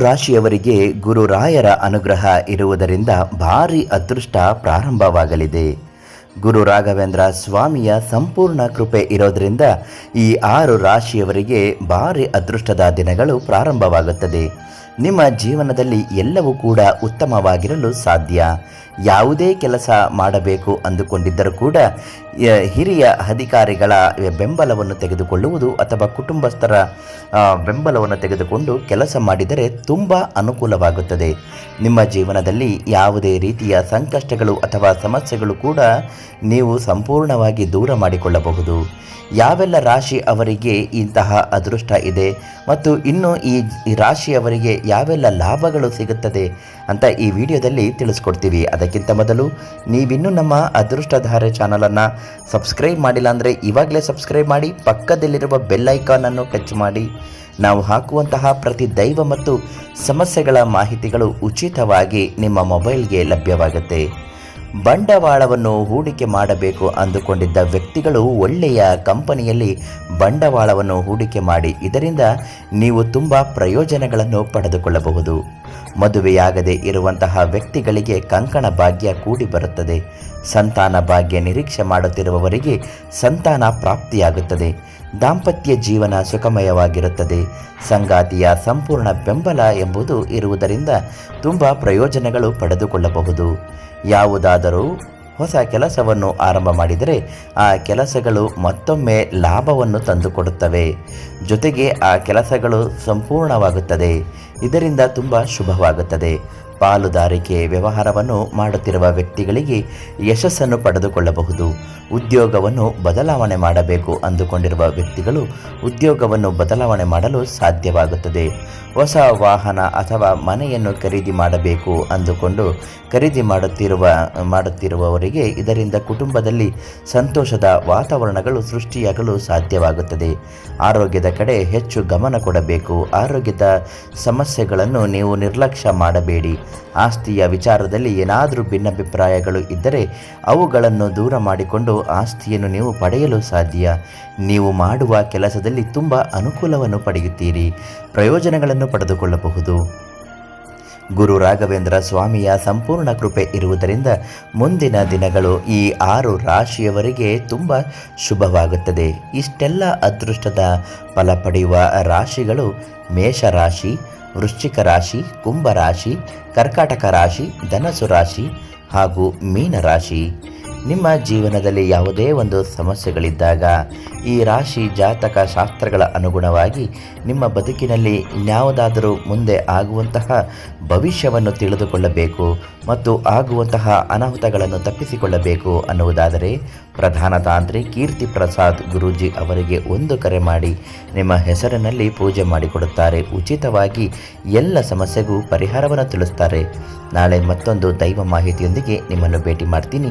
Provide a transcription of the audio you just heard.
ರಾಶಿಯವರಿಗೆ ಗುರುರಾಯರ ಅನುಗ್ರಹ ಇರುವುದರಿಂದ ಭಾರಿ ಅದೃಷ್ಟ ಪ್ರಾರಂಭವಾಗಲಿದೆ. ಗುರು ರಾಘವೇಂದ್ರ ಸ್ವಾಮಿಯ ಸಂಪೂರ್ಣ ಕೃಪೆ ಇರೋದರಿಂದ ಈ ಆರು ರಾಶಿಯವರಿಗೆ ಭಾರಿ ಅದೃಷ್ಟದ ದಿನಗಳು ಪ್ರಾರಂಭವಾಗುತ್ತದೆ. ನಿಮ್ಮ ಜೀವನದಲ್ಲಿ ಎಲ್ಲವೂ ಕೂಡ ಉತ್ತಮವಾಗಿರಲು ಸಾಧ್ಯ. ಯಾವುದೇ ಕೆಲಸ ಮಾಡಬೇಕು ಅಂದುಕೊಂಡಿದ್ದರೂ ಕೂಡ ಹಿರಿಯ ಅಧಿಕಾರಿಗಳ ಬೆಂಬಲವನ್ನು ತೆಗೆದುಕೊಳ್ಳುವುದು ಅಥವಾ ಕುಟುಂಬಸ್ಥರ ಬೆಂಬಲವನ್ನು ತೆಗೆದುಕೊಂಡು ಕೆಲಸ ಮಾಡಿದರೆ ತುಂಬ ಅನುಕೂಲವಾಗುತ್ತದೆ. ನಿಮ್ಮ ಜೀವನದಲ್ಲಿ ಯಾವುದೇ ರೀತಿಯ ಸಂಕಷ್ಟಗಳು ಅಥವಾ ಸಮಸ್ಯೆಗಳು ಕೂಡ ನೀವು ಸಂಪೂರ್ಣವಾಗಿ ದೂರ ಮಾಡಿಕೊಳ್ಳಬಹುದು. ಯಾವೆಲ್ಲ ರಾಶಿ ಅವರಿಗೆ ಇಂತಹ ಅದೃಷ್ಟ ಇದೆ ಮತ್ತು ಇನ್ನು ಈ ರಾಶಿಯವರಿಗೆ ಯಾವೆಲ್ಲ ಲಾಭಗಳು ಸಿಗುತ್ತದೆ ಅಂತ ಈ ವಿಡಿಯೋದಲ್ಲಿ ತಿಳಿಸ್ಕೊಡ್ತೀವಿ. ಅದಕ್ಕಿಂತ ಮೊದಲು ನೀವಿನ್ನೂ ನಮ್ಮ ಅದೃಷ್ಟಧಾರೆ ಚಾನಲನ್ನು ಸಬ್ಸ್ಕ್ರೈಬ್ ಮಾಡಿಲ್ಲ ಅಂದರೆ ಇವಾಗಲೇ ಸಬ್ಸ್ಕ್ರೈಬ್ ಮಾಡಿ, ಪಕ್ಕದಲ್ಲಿರುವ ಬೆಲ್ ಐಕಾನನ್ನು ಟಚ್ ಮಾಡಿ. ನಾವು ಹಾಕುವಂತಹ ಪ್ರತಿ ದೈವ ಮತ್ತು ಸಮಸ್ಯೆಗಳ ಮಾಹಿತಿಗಳು ಉಚಿತವಾಗಿ ನಿಮ್ಮ ಮೊಬೈಲ್ಗೆ ಲಭ್ಯವಾಗುತ್ತೆ. ಬಂಡವಾಳವನ್ನು ಹೂಡಿಕೆ ಮಾಡಬೇಕು ಅಂದುಕೊಂಡಿದ್ದ ವ್ಯಕ್ತಿಗಳು ಒಳ್ಳೆಯ ಕಂಪನಿಯಲ್ಲಿ ಬಂಡವಾಳವನ್ನು ಹೂಡಿಕೆ ಮಾಡಿ, ಇದರಿಂದ ನೀವು ತುಂಬ ಪ್ರಯೋಜನಗಳನ್ನು ಪಡೆದುಕೊಳ್ಳಬಹುದು. ಮದುವೆಯಾಗದೇ ಇರುವಂತಹ ವ್ಯಕ್ತಿಗಳಿಗೆ ಕಂಕಣ ಭಾಗ್ಯ ಕೂಡಿ ಬರುತ್ತದೆ. ಸಂತಾನ ಭಾಗ್ಯ ನಿರೀಕ್ಷೆ ಮಾಡುತ್ತಿರುವವರಿಗೆ ಸಂತಾನ ಪ್ರಾಪ್ತಿಯಾಗುತ್ತದೆ. ದಾಂಪತ್ಯ ಜೀವನ ಸುಖಮಯವಾಗಿರುತ್ತದೆ. ಸಂಗಾತಿಯ ಸಂಪೂರ್ಣ ಬೆಂಬಲ ಎಂಬುದು ಇರುವುದರಿಂದ ತುಂಬ ಪ್ರಯೋಜನಗಳು ಪಡೆದುಕೊಳ್ಳಬಹುದು. ಯಾವುದಾದರೂ ಹೊಸ ಕೆಲಸವನ್ನು ಆರಂಭ ಮಾಡಿದರೆ ಆ ಕೆಲಸಗಳು ಮತ್ತೊಮ್ಮೆ ಲಾಭವನ್ನು ತಂದುಕೊಡುತ್ತವೆ. ಜೊತೆಗೆ ಆ ಕೆಲಸಗಳು ಸಂಪೂರ್ಣವಾಗುತ್ತದೆ. ಇದರಿಂದ ತುಂಬ ಶುಭವಾಗುತ್ತದೆ. ಪಾಲುದಾರಿಕೆ ವ್ಯವಹಾರವನ್ನು ಮಾಡುತ್ತಿರುವ ವ್ಯಕ್ತಿಗಳಿಗೆ ಯಶಸ್ಸನ್ನು ಪಡೆದುಕೊಳ್ಳಬಹುದು. ಉದ್ಯೋಗವನ್ನು ಬದಲಾವಣೆ ಮಾಡಬೇಕು ಅಂದುಕೊಂಡಿರುವ ವ್ಯಕ್ತಿಗಳು ಉದ್ಯೋಗವನ್ನು ಬದಲಾವಣೆ ಮಾಡಲು ಸಾಧ್ಯವಾಗುತ್ತದೆ. ಹೊಸ ವಾಹನ ಅಥವಾ ಮನೆಯನ್ನು ಖರೀದಿ ಮಾಡಬೇಕು ಅಂದುಕೊಂಡು ಖರೀದಿ ಮಾಡುತ್ತಿರುವ, ಮಾಡುತ್ತಿರುವವರಿಗೆ ಇದರಿಂದ ಕುಟುಂಬದಲ್ಲಿ ಸಂತೋಷದ ವಾತಾವರಣಗಳು ಸೃಷ್ಟಿಯಾಗಲು ಸಾಧ್ಯವಾಗುತ್ತದೆ. ಆರೋಗ್ಯದ ಕಡೆ ಹೆಚ್ಚು ಗಮನ ಕೊಡಬೇಕು. ಆರೋಗ್ಯದ ಸಮಸ್ಯೆಗಳನ್ನು ನೀವು ನಿರ್ಲಕ್ಷ್ಯ ಮಾಡಬೇಡಿ. ಆಸ್ತಿಯ ವಿಚಾರದಲ್ಲಿ ಏನಾದರೂ ಭಿನ್ನಾಭಿಪ್ರಾಯಗಳು ಇದ್ದರೆ ಅವುಗಳನ್ನು ದೂರ ಮಾಡಿಕೊಂಡು ಆಸ್ತಿಯನ್ನು ನೀವು ಪಡೆಯಲು ಸಾಧ್ಯ. ನೀವು ಮಾಡುವ ಕೆಲಸದಲ್ಲಿ ತುಂಬ ಅನುಕೂಲವನ್ನು ಪಡೆಯುತ್ತೀರಿ. ಪ್ರಯೋಜನಗಳನ್ನು ಪಡೆದುಕೊಳ್ಳಬಹುದು. ಗುರು ರಾಘವೇಂದ್ರ ಸ್ವಾಮಿಯ ಸಂಪೂರ್ಣ ಕೃಪೆ ಇರುವುದರಿಂದ ಮುಂದಿನ ದಿನಗಳು ಈ ಆರು ರಾಶಿಯವರಿಗೆ ತುಂಬ ಶುಭವಾಗುತ್ತದೆ. ಇಷ್ಟೆಲ್ಲ ಅದೃಷ್ಟದ ಫಲ ಪಡೆಯುವ ರಾಶಿಗಳು ಮೇಷರಾಶಿ ವೃಶ್ಚಿಕ ರಾಶಿ ಕುಂಭರಾಶಿ ಕರ್ಕಾಟಕ ರಾಶಿ ಧನಸು ರಾಶಿ ಹಾಗೂ ಮೀನರಾಶಿ ನಿಮ್ಮ ಜೀವನದಲ್ಲಿ ಯಾವುದೇ ಒಂದು ಸಮಸ್ಯೆಗಳಿದ್ದಾಗ ಈ ರಾಶಿ ಜಾತಕ ಶಾಸ್ತ್ರಗಳ ಅನುಗುಣವಾಗಿ ನಿಮ್ಮ ಬದುಕಿನಲ್ಲಿ ಇನ್ಯಾವುದಾದರೂ ಮುಂದೆ ಆಗುವಂತಹ ಭವಿಷ್ಯವನ್ನು ತಿಳಿದುಕೊಳ್ಳಬೇಕು ಮತ್ತು ಆಗುವಂತಹ ಅನಾಹುತಗಳನ್ನು ತಪ್ಪಿಸಿಕೊಳ್ಳಬೇಕು ಅನ್ನುವುದಾದರೆ ಪ್ರಧಾನ ತಾಂತ್ರಿ ಕೀರ್ತಿ ಪ್ರಸಾದ್ ಗುರೂಜಿ ಅವರಿಗೆ ಒಂದು ಕರೆ ಮಾಡಿ ನಿಮ್ಮ ಹೆಸರಿನಲ್ಲಿ ಪೂಜೆ ಮಾಡಿಕೊಡುತ್ತಾರೆ. ಉಚಿತವಾಗಿ ಎಲ್ಲ ಸಮಸ್ಯೆಗೂ ಪರಿಹಾರವನ್ನು ತಿಳಿಸ್ತಾರೆ. ನಾಳೆ ಮತ್ತೊಂದು ದೈವ ಮಾಹಿತಿಯೊಂದಿಗೆ ನಿಮ್ಮನ್ನು ಭೇಟಿ ಮಾಡ್ತೀನಿ.